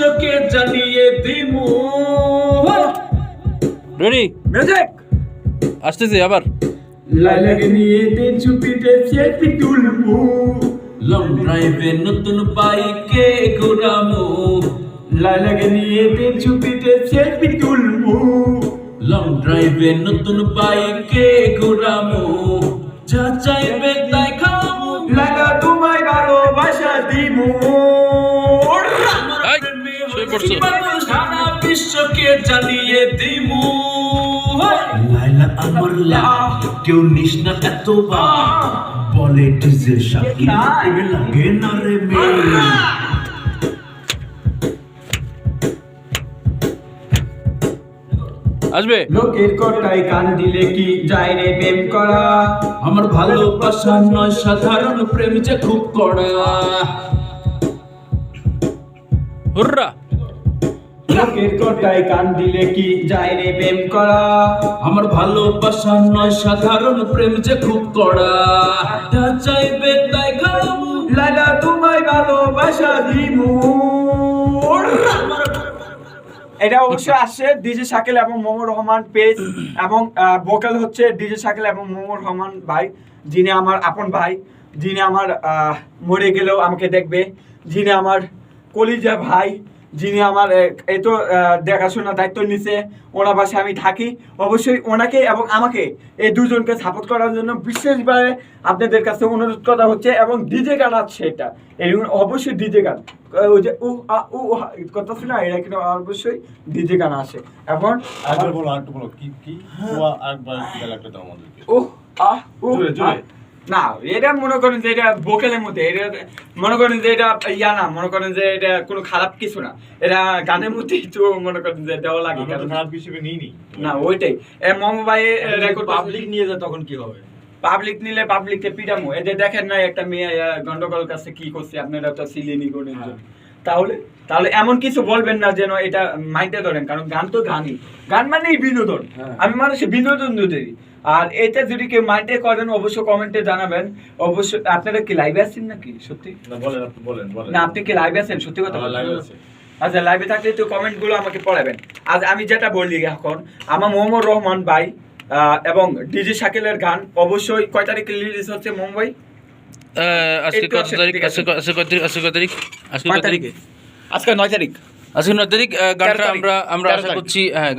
বিশ্বকে জানিয়ে দিমু। রেডি মিউজিক আসতেছি আবার। লাইলাকে নিয়ে তে চুপিতে সেলফি তুলবো। লং ড্রাইভে নতুন বাইকে ঘোরামু লাইলাকে নিয়ে তে চুপিতে সেলফি তুলবো। লং ড্রাইভে নতুন বাইকে ঘোরামু যা চাইবে তাই পড়ছো। সারা বিশ্বকে জানিয়ে দিমু লাইলা আমার লা কেউ নিস না এত বা বলে ডিজে লাগে না রে মেয়ে। আসবে? লোকের কটাই কান দিলে কি যায় রে প্রেম করা? আমার ভালোবাসা নয় সাধারণ প্রেম যে খুব কড়া। হুররা! লোকের কটাই কান দিলে কি যায় রে প্রেম করা? আমার ভালোবাসা নয়, সাধারণ প্রেম যে খুব কড়া। চাইবে তাই খাব লালা, তোমায় ভালোবাসা দিমু এটা অবশ্যই আসছে ডিজে শাকিল এবং মোমো রহমান পেজ, এবং ভোকাল হচ্ছে ডিজে শাকিল এবং মোমো রহমান ভাই, যিনি আমার আপন ভাই, যিনি আমার মরে গেলেও আমাকে দেখবে, যিনি আমার কলিজা ভাই যিনি আমার এই দেখাশোনার দায়িত্ব নিছে ওনার পাশে আমি থাকি। অবশ্যই ওনাকে এবং আমাকে এই দুজনকে সাপোর্ট করার জন্য বিশেষভাবে আপনাদের কাছে অনুরোধ করা হচ্ছে এবং ডিজে গান আছে এটা। এই অবশ্যই ডিজে গান ওই যে উ আ উ হা করতেছি না এটা কিন্তু অবশ্যই ডিজে গান আছে। এখন আরেকবার বলো আরেকটা বলো কি কি? আরেকবার দাও আমাদেরকে। ও আ। না এটা মনে করেন যে এটা ভোকালের মধ্যে এটা মনে করেন যে এটা ইয়া না মনে করেন যে এটা কোনো খারাপ কিছু না। এটা গানের মধ্যে একটু মনে করেন যে দেওয়া লাগে খারাপ হিসেবে নিই নি ওইটাই। এ মমো ভাই রেকর্ড পাবলিক নিয়ে যায় তখন কি হবে? পাবলিক নিলে পাবলিককে পিটামো। এদের দেখেন না একটা মেয়ে গন্ডগোল কাছে কি করছে আপনারা তো সিলিনি করেন হ্যাঁ। তাহলে তাহলে এমন কিছু বলবেন না যেন এটা মাইন্ডে ধরেন কারণ গান তো গানই। গান মানেই বিনোদন। হ্যাঁ। আমি মানুষের বিনোদন দিই। আর এটা যদি কেউ মাইন্ডে করেন অবশ্যই কমেন্টে জানাবেন। অবশ্যই আপনারা কি লাইভে আছেন নাকি? সত্যি? না বলেন আপনি বলেন বলেন। না আপনি কি লাইভে আছেন? সত্যি কথা। আছে। আচ্ছা লাইভে থাকলে তো কমেন্টগুলো আমাকে পড়াবেন। আজ আমি যেটা বলি এখন আমার মোহাম্মদ রহমান ভাই আহ, এবং ডিজি শাকিলের গান অবশ্যই কয় তারিখে রিলিজ হচ্ছে মুম্বাই? আহ, আজকে কত তারিখ? আজকে কত তারিখ? আজকে কত তারিখ? আজকে কয় কত তারিখ তারিখে। আজকে নয় তারিখ। আজকে নয় তারিখ গানটা আমরা আমরা আশা করছি হ্যাঁ